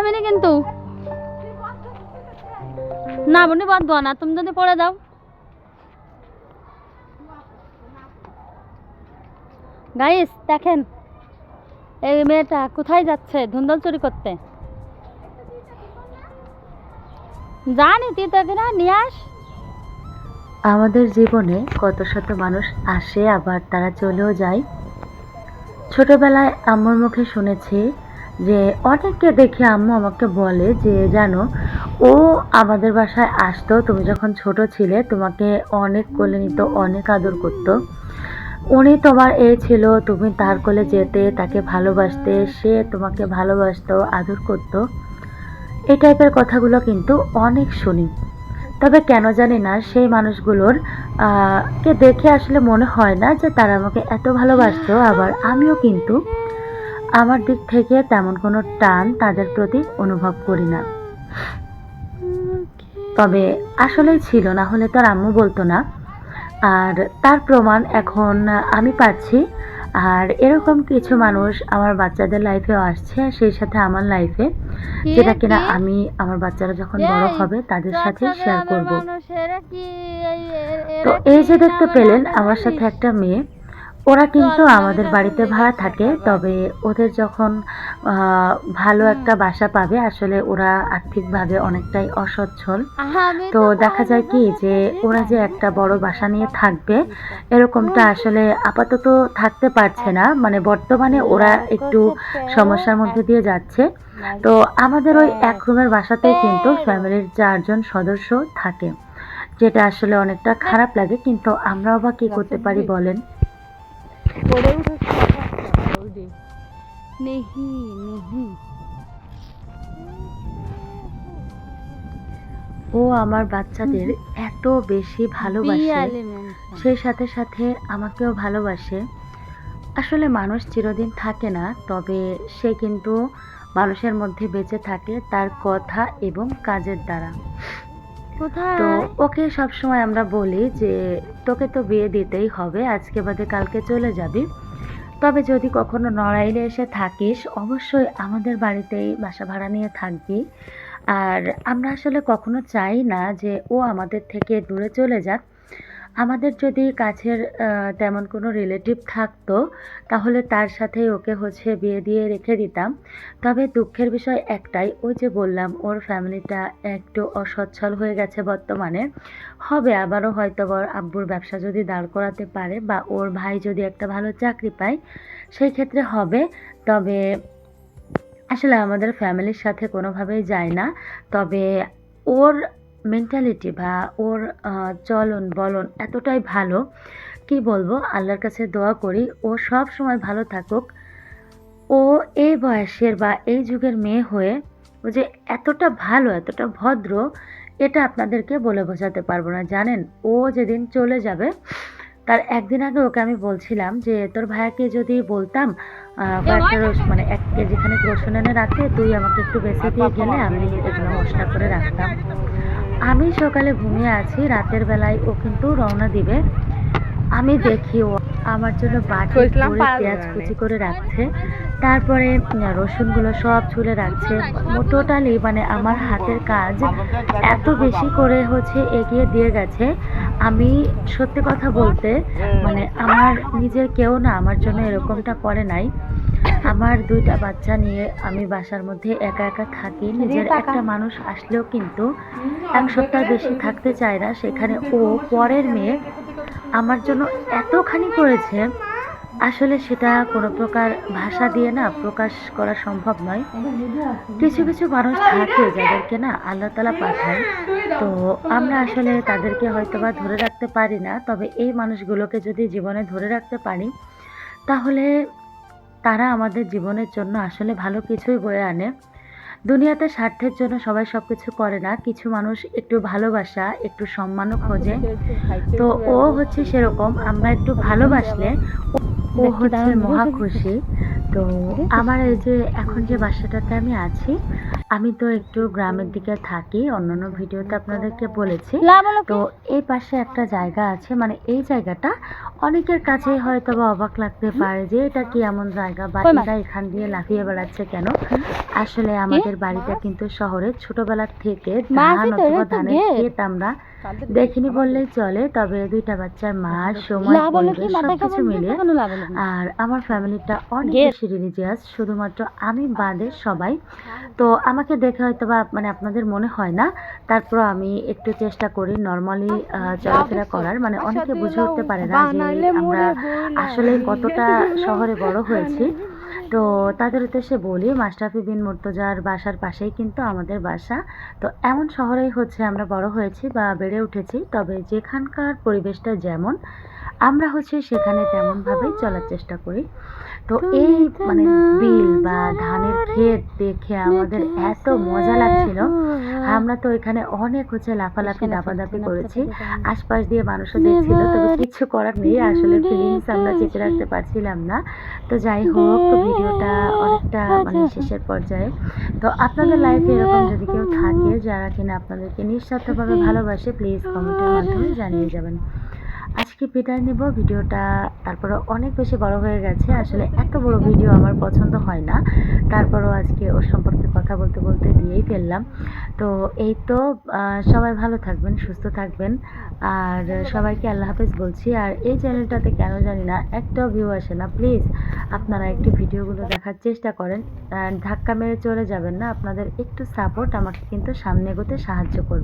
আমি না কিন্তু। না বনি বাঁধবো না, তুমি যদি পড়ে দাও। গাইস দেখেন, এই মেয়েটা কোথায় যাচ্ছে? ধুন্দল চুরি করতে। জানি, তুই তো না নিয়ে আস। আমাদের জীবনে কত শত মানুষ আসে, আবার তারা চলেও যায়। ছোটবেলায় আম্মুর মুখে শুনেছি যে অনেককে দেখে আম্মু আমাকে বলে যে, জানো, ও আমাদের বাসায় আসতো, তুমি যখন ছোট ছিলে, তোমাকে অনেক কোলে নিত, অনেক আদর করতো। উনি তোমার এ ছিল, তুমি তার কোলে যেতে, তাকে ভালোবাসতে, সে তোমাকে ভালোবাসতো, আদর করতো। এই টাইপের কথাগুলো কিন্তু অনেক শুনি। তবে কেন জানি না, সেই মানুষগুলোর কে দেখে আসলে মনে হয় না যে তারা আমাকে এত ভালোবাসতো, আবার আমিও কিন্তু। আমার দিক থেকে তেমন কোনো টান তাদের প্রতি অনুভব করি না। তবে আসলেই ছিল না হলে তো আর আম্মু বলতো না। আর তার প্রমাণ এখন আমি পাচ্ছি। আর এরকম কিছু মানুষ আমার বাচ্চাদের লাইফেও আসছে আর সেই সাথে আমার লাইফে যেটা কিনা আমি আমার বাচ্চারা যখন বড় হবে তাদের সাথে শেয়ার করব। তো এই যে দেখতে পেলেন আমার সাথে একটা মেয়ে। ওরা কিন্তু আমাদের বাড়িতে ভাড়া থাকে তবে ওদের যখন ভালো একটা বাসা পাবে আসলে ওরা আর্থিকভাবে অনেকটাই অসচ্ছল। তো দেখা যায় কি যে ওরা যে একটা বড় বাসা নিয়ে থাকবে এরকমটা আসলে আপাতত থাকতে পারছে না। মানে বর্তমানে ওরা একটু সমস্যার মধ্যে দিয়ে যাচ্ছে। তো আমাদের ওই এক রুমের বাসাতেই কিন্তু ফ্যামিলির চারজন সদস্য থাকে যেটা আসলে অনেকটা খারাপ লাগে কিন্তু আমরাও বা কি করতে পারি বলেন? পড়ে উঠেছে নেহি নেহি। ও আমার বাচ্চাদের এত বেশি ভালোবাসে সেই সাথে সাথে আমাকেও ভালোবাসে। আসলে মানুষ চিরদিন থাকে না তবে সে কিন্তু মানুষের মধ্যে বেঁচে থাকে তার কথা এবং কাজের দ্বারা। তো ওকে সবসময় আমরা বলি যে, তোকে তো বিয়ে দিতেই হবে, আজকে বাদে কালকে চলে যাবি। তবে যদি কখনো নড়াইলে এসে থাকিস, অবশ্যই আমাদের বাড়িতেই বাসা ভাড়া নিয়ে থাকবি। আর আমরা আসলে কখনো চাই না যে ও আমাদের থেকে দূরে চলে যাক আমাদের যদি কাছের তেমন কোনো রিলেটিভ থাকতো, তাহলে তার সাথেই ওকে হচ্ছে বিয়ে দিয়ে রেখে দিতাম। তবে দুঃখের বিষয় একটাই, ওই যে বললাম, ওর ফ্যামিলিটা একটু অসচ্ছল হয়ে গেছে বর্তমানে। হবে আবারও হয়তো আব্বুর ব্যবসা যদি দাঁড় করাতে পারে বা ওর ভাই যদি একটা ভালো চাকরি পায়, সেই ক্ষেত্রে হবে। তবে আসলে আমাদের ফ্যামিলির সাথে কোনোভাবেই যায় না। তবে ওর মেন্টালিটি বা ওর চলন বলন এতটাই ভালো, কি বলব? আল্লাহর কাছে দোয়া করি, ও সব সময় ভালো থাকুক। ও এই বয়সের বা এই যুগের মেয়ে হয়ে, ও যে এতটা ভালো, এতটা ভদ্র, এটা আপনাদেরকে বলে বোঝাতে পারব না। জানেন, ও যেদিন চলে যাবে, তার একদিন আগে ওকে আমি বলছিলাম যে, তোর ভাইয়াকে যদি বলতাম কয়েকটা রস মানে এক কেজি খানিক রসুন এনে রাখতে, তুই আমাকে একটু বেশি দিয়ে গেলে আমি এগুলো মশলা করে রাখতাম। আমি সকালে ঘুমিয়ে আছি রাতের বেলায় ও কিন্তু রওনা দিবে। আমি দেখি ও আমার জন্য বাটি পেঁয়াজ কুচি করে রাখছে। তারপরে রসুনগুলো সব ছুলে রাখছে। টোটালি মানে আমার হাতের কাজ এত বেশি করে হচ্ছে এগিয়ে দিয়ে গেছে। আমি সত্যি কথা বলতে মানে আমার নিজের কেউ না আমার জন্য এরকমটা করে নাই। আমার দুইটা বাচ্চা নিয়ে আমি বাসার মধ্যে একা একা থাকি। নিজের একটা মানুষ আসলেও কিন্তু এক সপ্তাহ বেশি থাকতে চায় না। সেখানে ও পরের মেয়ে। আমার জন্য এতখানি করেছে। আসলে সেটা কোনো প্রকার ভাষা দিয়ে না প্রকাশ করা সম্ভব নয়। কিছু কিছু মানুষ থাকে যাদেরকে না আল্লাহ তালা পাঠায়। তো আমরা আসলে তাদেরকে হয়তো বা ধরে রাখতে পারি না। তবে এই মানুষগুলোকে যদি জীবনে ধরে রাখতে পারি তাহলে তারা আমাদের জীবনের জন্য আসলে ভালো কিছুই বয়ে আনে। দুনিয়াতে স্বার্থের জন্য সবাই সব কিছু করে না কিছু মানুষ একটু ভালোবাসা একটু সম্মানও খোঁজে। তো ও হচ্ছে সেরকম আমরা একটু ভালোবাসলে ও- হচ্ছে মহা খুশি তো আমার এই যে এখন যে বাসাটাতে আমি আছি আমি তো একটু গ্রামের দিকে থাকি অন্যান্য ভিডিওতে আপনাদেরকে বলেছি। তো এই পাশে একটা জায়গা আছে মানে এই জায়গাটা অনেকের কাছেই হয়তো বা অবাক লাগতে পারে যে এটা কি এমন জায়গা? বা কই এখান দিয়ে লাফিয়ে বেড়াচ্ছে কেন? আসলে আমাদের বাড়িটা কিন্তু শহরে ছোটবেলার থেকে ধান অথবা ধানের। ক্ষেত আমরা দেখিনি বললেই চলে তবে দুইটা বাচ্চার মা সময় সবকিছু না আর আমার ফ্যামিলিটা অনেক বেশি রিলিজিয়াস শুধুমাত্র আমি বাদে সবাই। তো আমাকে দেখে হয়তো বা মানে আপনাদের মনে হয় না। তারপর আমি একটু চেষ্টা করি নর্মালি চলাফেরা করার। মানে অনেকে বুঝে উঠতে পারে না যে আমরা আসলে কতটা শহরে বড় হয়েছি। তো তাদের উদ্দেশ্যে বলি মাস্টাফি বিন মুর্তজার বাসার পাশেই কিন্তু আমাদের বাসা। তো এমন শহরেই হচ্ছে আমরা বড় হয়েছি বা বেড়ে উঠেছি। তবে যেখানকার পরিবেশটা যেমন আমরা হচ্ছে সেখানে তেমনভাবেই চলার চেষ্টা করি। তো এই মানে বিল বা ধানের ক্ষেত দেখে আমাদের এত মজা লাগছিল। আমরা তো এখানে অনেক হচ্ছে লাফালাফি দাপাদাপি করেছি। আশপাশ দিয়ে মানুষও দেখছিল তবে কিছু করার নেই। আসলে ফিলিংস আমরা চেপে রাখতে পারছিলাম না। তো যাই হোক ভিডিওটা অনেকটা মানে শেষের পর্যায়ে। তো আপনাদের লাইফে এরকম যদি কেউ থাকে যারা কিনা আপনাদেরকে নিঃস্বার্থভাবে ভালোবাসে প্লিজ কমেন্টের মাধ্যমে জানিয়ে যাবেন। আজকে বিদায় নেব, ভিডিওটা তারপরে অনেক বেশি বড় হয়ে গেছে। আসলে এত বড় ভিডিও আমার পছন্দ হয় না। তারপরও আজকে ওর সম্পর্কে কথা বলতে বলতে দিয়েই ফেললাম। তো এই তো সবাই ভালো থাকবেন, সুস্থ থাকবেন। আর সবাইকে আল্লাহ হাফেজ বলছি। আর এই চ্যানেলটাতে কেন জানি না একটাও ভিউ আসে না। প্লিজ আপনারা একটু ভিডিওগুলো দেখার চেষ্টা করেন। ধাক্কা মেরে চলে যাবেন না। আপনাদের একটু সাপোর্ট আমাকে কিন্তু সামনে এগোতে সাহায্য করবে।